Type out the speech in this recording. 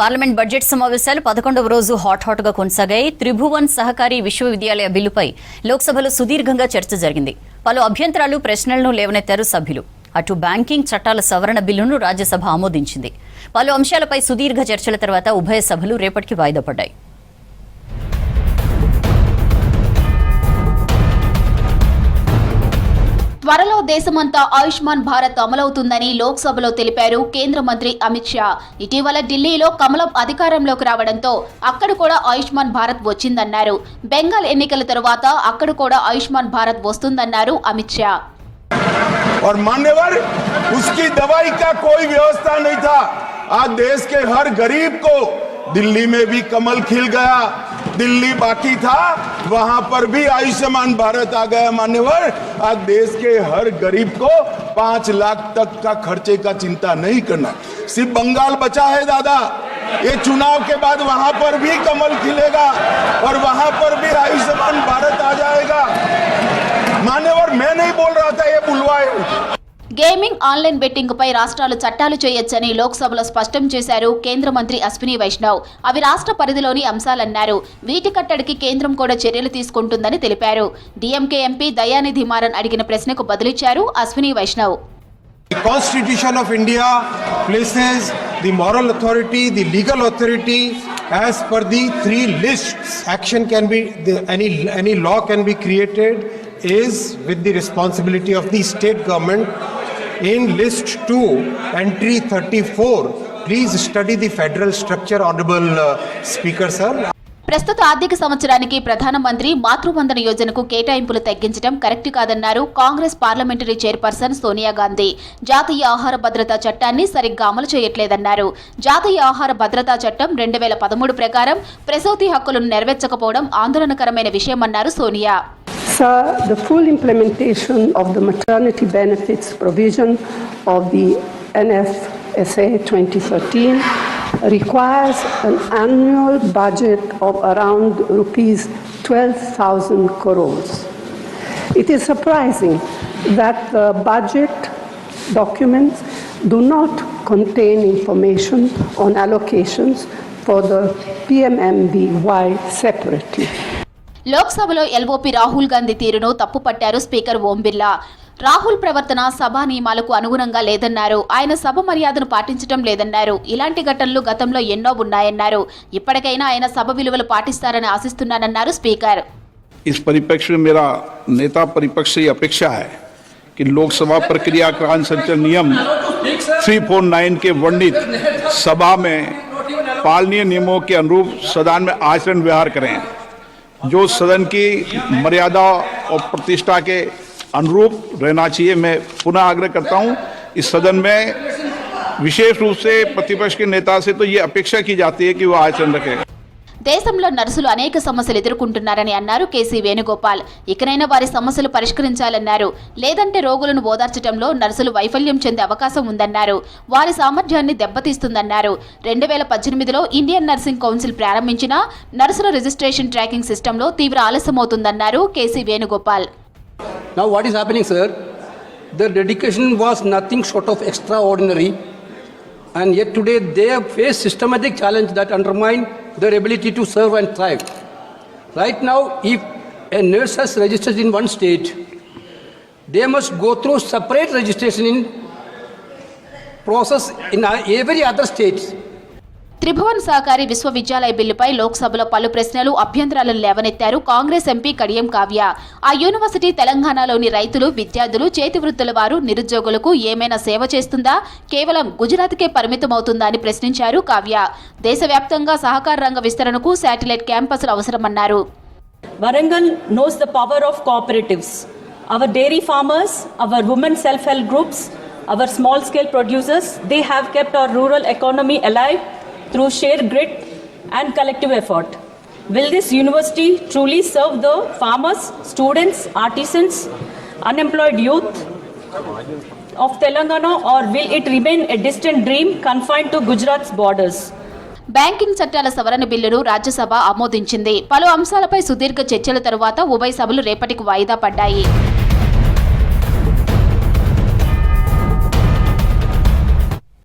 Parliament budget సమావేశాలు పదకొండవ రోజు హాట్ హాట్గా కొనసాగాయి. త్రిభువన్ సహకారి విశ్వవిద్యాలయ బిల్లుపై లోక్సభలో సుదీర్ఘంగా చర్చ జరిగింది. పలు అభ్యంతరాలు ప్రశ్నలను లేవనెత్తారు సభ్యులు. అటు బ్యాంకింగ్ చట్టాల సవరణ బిల్లును రాజ్యసభ ఆమోదించింది. పలు అంశాలపై సుదీర్ఘ చర్చల తర్వాత ఉభయ సభలు రేపటికి వాయిదా పడ్డాయి. త్వరలో దేశమంతా ఆయుష్మాన్ భారత్ అమలవుతుందని లోక్సభలో తెలిపారు కేంద్ర మంత్రి అమిత్ షా ఇటీవల ఢిల్లీలో కమలం అధికారంలోకి రావడంతో అక్కడ కూడా ఆయుష్మాన్ భారత్ వచ్చిందన్నారు బెంగాల్ ఎన్నికల తరువాత అక్కడ కూడా ఆయుష్మాన్ భారత్ వస్తుందన్నారు అమిత్ షా और मान्यवर उसकी दवाई का कोई व्यवस्था नहीं था आज देश के हर गरीब को दिल्ली में भी कमल खिल गया दिल्ली बाकी था, वहाँ पर भी आयुष्मान भारत आ गया मान्यवर। आज देश के हर गरीब को पाँच लाख तक का खर्चे का चिंता नहीं करना। सिर्फ़ बंगाल बचा है दादा। ये चुनाव के बाद वहाँ पर भी कमल खिलेगा और वहाँ पर भी Ayushman Bharat gaming online betting పై రాష్ట్రాలు చట్టాలు చేయొచ్చని లోక్సభలో స్పష్టం చేశారు కేంద్ర మంత్రి అశ్విని వైష్ణవ్ అవి రాష్ట్ర పరిధిలోని అంశాలన్నారు వీటి కట్టడికి కేంద్రం కూడా చర్యలు తీసుకుంటుందని తెలిపారు డిఎంకే ఎంపీ దయానిధి మారన్ అడిగిన ప్రశ్నకు బదులిచ్చారు Ashwini Vaishnav The Constitution of India places the moral authority, the legal authority as per the three lists. Action can be, the, any, any law can be created is with the responsibility of the state government. In list 2, entry 34, please study the federal structure, Honorable uh, Speaker sir. ప్రస్తుత ఆర్థిక సంవత్సరానికి ప్రధానమంత్రి మాతృవందన యోజనకు కేటాయింపులు తగ్గించడం correct కాదన్నారు Congress parliamentary chairperson Sonia Gandhi. జాతీయ ఆహార భద్రతా చట్టాన్ని సరిగ్గా అమలు చేయట్లేదన్నారు. జాతీయ ఆహార భద్రతా చట్టం రెండు వేల పదమూడు ప్రకారం ప్రసూతి హక్కులను నెరవేర్చకపోవడం ఆందోళనకరమైన విషయమన్నారు Sonia. Sir, the full implementation of the maternity benefits provision of the NFSA 2013 requires an annual budget of around rupees 12,000 crores. It is surprising that the budget documents do not contain information on allocations for the PMMBY separately. లోక్సభలో LOP Rahul Gandhi తీరును తప్పుపట్టారు speaker Om Birla Rahul ప్రవర్తన సభా నియమాలకు అనుగుణంగా లేదన్నారు ఆయన సభ మర్యాదను పాటించడం లేదన్నారు ఇలాంటి ఘటనలు గతంలో ఎన్నో ఉన్నాయన్నారు ఇప్పటికైనా ఆయన సభ విలువలు పాటిస్తారని ఆశిస్తున్నానన్నారు స్పీకర్ इस परिप्रेक्ष्य में मेरा नेता परिपक्ष से ये अपेक्षा है कि लोकसभा प्रक्रिया का संचालन नियम 349 के वर्णित सभा में पालनीय नियमों के अनुरूप सदन में आचरण व्यवहार करें जो सदन की मर्यादा और प्रतिष्ठा के अनुरूप रहना चाहिए, मैं पुनः आग्रह करता हूँ, इस सदन में विशेष रूप से प्रतिपक्ष के नेता से तो ये अपेक्षा की जाती है कि वो आचरण रखें। దేశంలో నర్సులు అనేక సమస్యలు ఎదుర్కొంటున్నారని అన్నారు కేసీ వేణుగోపాల్. ఇకనైనా వారి సమస్యలు పరిష్కరించాలన్నారు. లేదంటే రోగులను ఓదార్చడంలో నర్సులు వైఫల్యం చెందే అవకాశం ఉందన్నారు. వారి సామర్థ్యాన్ని దెబ్బతీస్తుందన్నారు. రెండు వేల పద్దెనిమిదిలో ఇండియన్ నర్సింగ్ కౌన్సిల్ ప్రారంభించిన నర్సుల రిజిస్ట్రేషన్ ట్రాకింగ్ సిస్టంలో తీవ్ర ఆలస్యమవుతుందన్నారు KC Venugopal. Now, what is happening, sir? Their dedication was nothing short of extraordinary, and yet today they have faced systematic challenge that undermine their ability to serve and thrive. Right now, if a nurse has registered in one state, they must go through separate registration in process in every other state. Tribhuvan Sahakari Vishwavidyalaya బిల్లుపై లోక్సభలో పలు ప్రశ్నలు అభ్యంతరాలను లేవనెత్తారు Congress MP Kadiyam Kavya. ఆ university తెలంగాణలోని రైతులు విద్యార్థులు చేతి వృత్తుల వారు నిరుద్యోగులకు ఏమైనా సేవ చేస్తుందా? కేవలం గుజరాత్కే పరిమితమవుతుందా అని ప్రశ్నించారు కావ్య. దేశవ్యాప్తంగా సహకార రంగ విస్తరణకు శాటిలైట్ క్యాంపస్లు అవసరమన్నారు. Warangal knows the power of cooperatives our dairy farmers our women self help groups our small scale producers they have kept our rural economy alive through sheer grit and collective effort. Will this university truly serve the farmers, students, artisans, unemployed youth of Telangana, or will it remain a distant dream confined to Gujarat's borders? Banking చట్టాల సవరణ బిల్లును రాజ్యసభ ఆమోదించింది పలు అంశాలపై సుదీర్ఘ చర్చల తరువాత ఉభయ సభలు రేపటికి వాయిదా పడ్డాయి